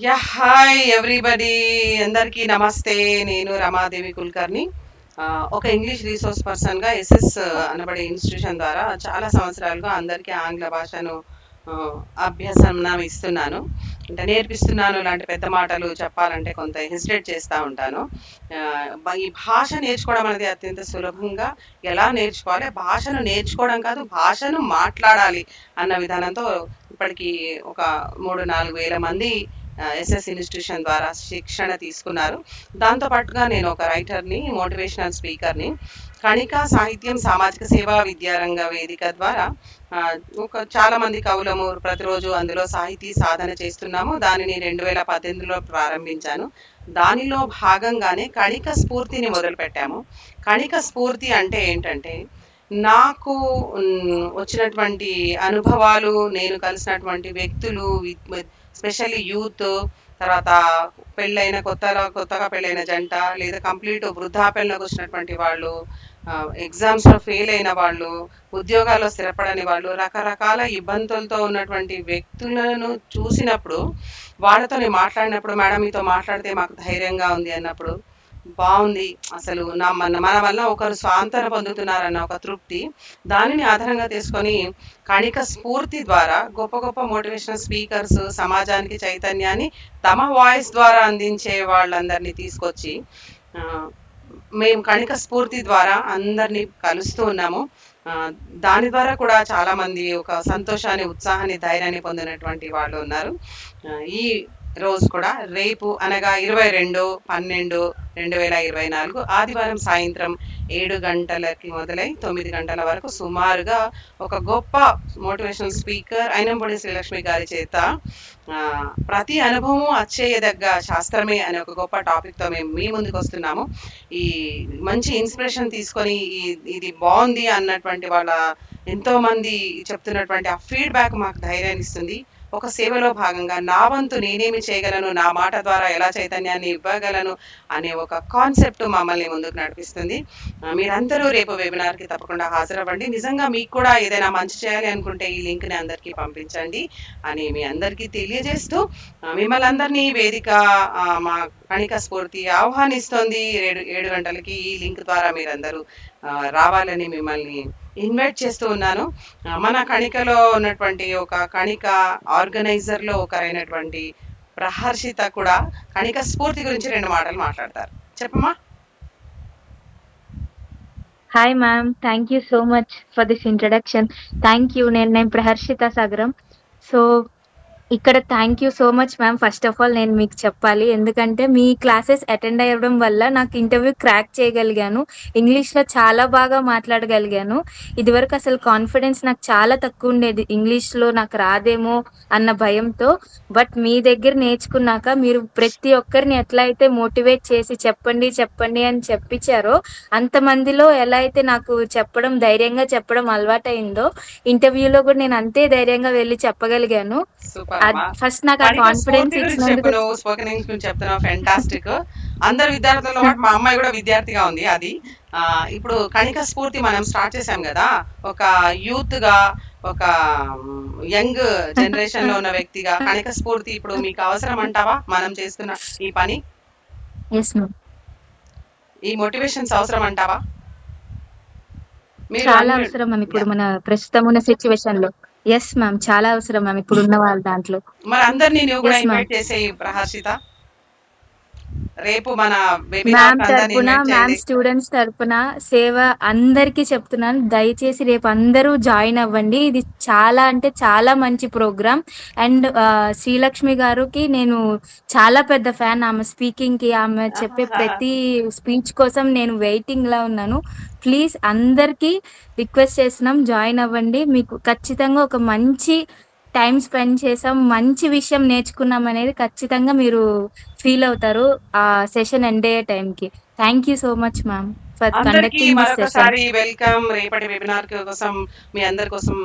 Yeah hi everybody. అందరికీ నమస్తే. నేను రమాదేవి కుల్కర్ని ఒక ఇంగ్లీష్ రీసోర్స్ పర్సన్గా ఎస్ఎస్ అనబడే ఇన్స్టిట్యూషన్ ద్వారా చాలా సంవత్సరాలుగా అందరికీ ఆంగ్ల భాషను ఆ, అభ్యసనం ఇస్తున్నాను. అంటే నేర్పిస్తున్నాను లాంటి పెద్ద మాటలు చెప్పాలంటే కొంత హెసిటేట్ చేస్తూ ఉంటాను. ఈ భాష నేర్చుకోవడం అనేది అత్యంత సులభంగా ఎలా నేర్చుకోవాలి? భాషను నేర్చుకోవడం కాదు భాషను మాట్లాడాలి అన్న విధానంతో ఇప్పటికీ ఒక మూడు నాలుగు వేల మంది ఎస్ఎస్ ఇన్స్టిట్యూషన్ ద్వారా శిక్షణ తీసుకున్నారు. దాంతో పాటుగా నేను ఒక రైటర్ని మోటివేషనల్ స్పీకర్ని కణిక సాహిత్యం సామాజిక సేవా విద్యారంగ వేదిక ద్వారా ఒక చాలా మంది కవులము ప్రతిరోజు అందులో సాహితీ సాధన చేస్తున్నాము. దానిని రెండు వేల పద్దెనిమిదిలో ప్రారంభించాను. దానిలో భాగంగానే కణిక స్ఫూర్తిని మొదలుపెట్టాము. కణిక స్ఫూర్తి అంటే ఏంటంటే నాకు వచ్చినటువంటి అనుభవాలు నేను కలిసినటువంటి వ్యక్తులు స్పెషల్లీ యూత్ తర్వాత పెళ్ళైన కొత్తగా కొత్తగా పెళ్ళైన జంట లేదా కంప్లీట్ వృద్ధాప్యంలోకి వచ్చినటువంటి వాళ్ళు ఎగ్జామ్స్లో ఫెయిల్ అయిన వాళ్ళు ఉద్యోగాల్లో స్థిరపడని వాళ్ళు రకరకాల ఇబ్బందులతో ఉన్నటువంటి వ్యక్తులను చూసినప్పుడు వాళ్ళతో నేను మాట్లాడినప్పుడు మేడం మీతో మాట్లాడితే మాకు ధైర్యంగా ఉంది అన్నప్పుడు బాగుంది. అసలు నా మన మన వల్ల ఒకరు స్వాంతన పొందుతున్నారన్న ఒక తృప్తి. దానిని ఆధారంగా తీసుకొని కణిక స్ఫూర్తి ద్వారా గొప్ప గొప్ప మోటివేషనల్ స్పీకర్స్ సమాజానికి చైతన్యాన్ని తమ వాయిస్ ద్వారా అందించే వాళ్ళందరినీ తీసుకొచ్చి మేము కణిక స్ఫూర్తి ద్వారా అందరినీ కలుస్తూ ఉన్నాము. దాని ద్వారా కూడా చాలా మంది ఒక సంతోషాన్ని ఉత్సాహాన్ని ధైర్యాన్ని పొందినటువంటి వాళ్ళు ఉన్నారు. ఈ రోజు కూడా రేపు అనగా ఇరవై రెండు పన్నెండు రెండు వేల ఇరవై నాలుగు ఆదివారం సాయంత్రం ఏడు గంటలకి మొదలై తొమ్మిది గంటల వరకు సుమారుగా ఒక గొప్ప మోటివేషనల్ స్పీకర్ అయినంపూడి శ్రీలక్ష్మి గారి చేత ప్రతి అనుభవం అచ్చేయదగ్గ శాస్త్రమే అనే ఒక గొప్ప టాపిక్తో మేము మీ ముందుకు వస్తున్నాము. ఈ మంచి ఇన్స్పిరేషన్ తీసుకొని ఇది బాగుంది అన్నటువంటి వాళ్ళ ఎంతోమంది చెప్తున్నటువంటి ఆ ఫీడ్బ్యాక్ మాకు ధైర్యాన్ని ఇస్తుంది ఒక సేవలో భాగంగా నా వంతు నేనేమి చేయగలను నా మాట ద్వారా ఎలా చైతన్యాన్ని ఇవ్వగలను అనే ఒక కాన్సెప్ట్ మమ్మల్ని ముందుకు నడిపిస్తుంది. మీరందరూ రేపు వెబినార్కి తప్పకుండా హాజరవ్వండి. నిజంగా మీకు కూడా ఏదైనా మంచి చేయాలి అనుకుంటే ఈ లింక్ని అందరికీ పంపించండి అని మీ అందరికీ తెలియజేస్తూ మిమ్మల్ని అందరినీ వేదిక మా కణిక స్ఫూర్తి ఆహ్వానిస్తోంది. ఏడు ఏడు గంటలకి ఈ లింక్ ద్వారా మీరందరూ రావాలని మిమ్మల్ని ఇన్వైట్ చేస్తూ ఉన్నాను. మన కణికలో ఉన్నటువంటి ఒక కణిక ఆర్గనైజర్లో ఒకరైనటువంటి ప్రహర్షిత కూడా కణిక స్ఫూర్తి గురించి రెండు మాటలు మాట్లాడతారు. చెప్పమ్మా. Hi ma'am thank you so much for this introduction thank you నేను నేను ప్రహర్షిత సాగరం. సో ఇక్కడ thank you so much ma'am first of all నేను మీకు చెప్పాలి. ఎందుకంటే మీ క్లాసెస్ అటెండ్ అయ్యడం వల్ల నాకు ఇంటర్వ్యూ క్రాక్ చేయగలిగాను. ఇంగ్లీష్లో చాలా బాగా మాట్లాడగలిగాను. ఇదివరకు అసలు కాన్ఫిడెన్స్ నాకు చాలా తక్కువ ఉండేది. ఇంగ్లీష్లో నాకు రాదేమో అన్న భయంతో. బట్ మీ దగ్గర నేర్చుకున్నాక మీరు ప్రతి ఒక్కరిని ఎట్లా అయితే మోటివేట్ చేసి చెప్పండి చెప్పండి అని చెప్పించారో అంతమందిలో ఎలా అయితే నాకు చెప్పడం ధైర్యంగా చెప్పడం అలవాటైందో ఇంటర్వ్యూలో కూడా నేను అంతే ధైర్యంగా వెళ్ళి చెప్పగలిగాను. సూపర్ ఫస్ట్ నాకు ఆ కాన్ఫిడెన్స్ ఇచ్చినందుకు స్పోకెన్ ఇంగ్లీష్ గురించి చెప్తున్నావు ఫెంటాస్టిక్ అందరు విద్యార్థులతో పాటు మా అమ్మాయి కూడా విద్యార్థిగా ఉంది అది. ఇప్పుడు కణిక స్ఫూర్తి మనం స్టార్ట్ చేసాం కదా ఒక యూత్గా ఒక యంగ్ జనరేషన్లో ఉన్న వ్యక్తిగా. కణిక స్ఫూర్తి ఇప్పుడు మీకు అవసరం అంటావా? మనం చేస్తున్న ఈ పని? ఈ మోటివేషన్స్ అవసరం అంటావా? మీరు చాలా. అవసరం ఇప్పుడు మన ప్రస్తుతం ఉన్న సిచ్యువేషన్లో. ఎస్ మ్యామ్ చాలా అవసరం మ్యామ్ ఇప్పుడు ఉన్న వాళ్ళ దాంట్లో. మరి అందరినీ నువ్వు కూడా Yes, ma'am. ఇన్వైట్ చేసే ప్రహర్షిత. రేపు మన మ్యామ్ తరపున మ్యామ్. స్టూడెంట్స్ తరపున సేవ అందరికీ చెప్తున్నాను. దయచేసి రేపు అందరూ జాయిన్ అవ్వండి. ఇది చాలా అంటే చాలా మంచి ప్రోగ్రామ్. అండ్ శ్రీలక్ష్మి గారికి నేను చాలా పెద్ద ఫ్యాన్. ఆమె స్పీకింగ్కి ఆమె చెప్పే ప్రతి స్పీచ్ కోసం నేను వెయిటింగ్ లా ఉన్నాను. ప్లీజ్ అందరికీ రిక్వెస్ట్ చేస్తున్నాం జాయిన్ అవ్వండి. మీకు ఖచ్చితంగా ఒక మంచి టైం స్పెండ్ చేసాం మంచి విషయం నేర్చుకున్నాం అనేది ఖచ్చితంగా మీరు ఫీల్ అవుతారు ఆ సెషన్ ఎండ్ అయ్యే టైంకి. Thank you so much ma'am. For conducting మరొకసారి వెల్కమ్ రేపటి వెబినార్ కోసం మీ అందరి కోసం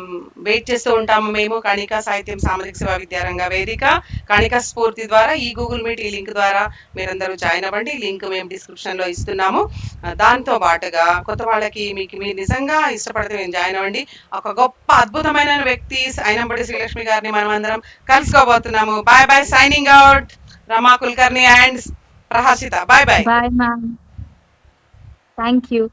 వెయిట్ చేస్తూ ఉంటాము మేము. కణిక సాహిత్యం సామాజిక సేవా విద్యారంగ వేదిక. కణిక స్ఫూర్తి ద్వారా ఈ గూగుల్ మీట్ ఈ లింక్ ద్వారా మీరందరూ జాయిన్ అవ్వండి. లింక్ మేము డిస్క్రిప్షన్లో ఇస్తున్నాము. దాంతో పాటుగా కొత్త వాళ్ళకి మీకు మీరు నిజంగా ఇష్టపడితే మేము జాయిన్ అవ్వండి. ఒక గొప్ప అద్భుతమైన వ్యక్తి అయినంబడి శ్రీలక్ష్మి గారిని మనం అందరం కలుసుకోబోతున్నాము. Bye bye signing out Rama Kulkarni and Praharshitha bye bye bye ma'am thank you